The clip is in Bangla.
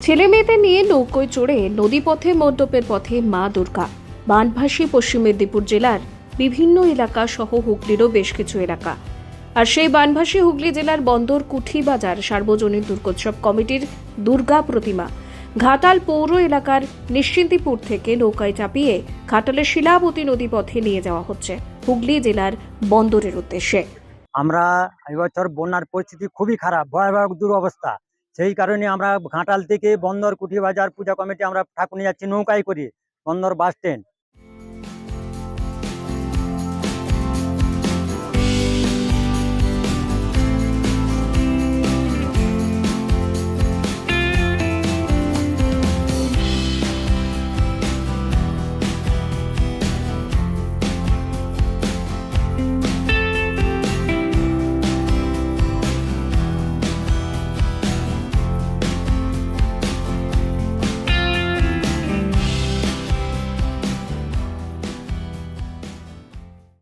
ছেলে মেয়েদের নিয়ে নৌকোয় চড়ে নদীপথে, মণ্ডপের পথে মা দুর্গা। বানভাসী পশ্চিম মেদিনীপুর জেলার বিভিন্ন এলাকা সহ হুগলিরও বেশ কিছু এলাকা। আর সেই বানভাসী হুগলি জেলার বন্দর কুঠি বাজার সার্বজনীন দুর্গোৎসব কমিটির দুর্গা প্রতিমা ঘাটাল পৌর এলাকার নিশ্চিন্তিপুর থেকে নৌকায় চাপিয়ে ঘাটালের শিলাবতী নদীপথে নিয়ে যাওয়া হচ্ছে হুগলি জেলার বন্দরের উদ্দেশ্যে। আমরা এবছর বন্যার পরিস্থিতি খুবই খারাপ, ভয়াবহ দুরবস্থা। সেই কারণে আমরা ঘাটাল থেকে বন্দর কুঠি বাজার পূজা কমিটি আমরা ঠাকুর নিয়ে যাচ্ছি নৌকায় করে, বন্দর বাস স্ট্যান্ড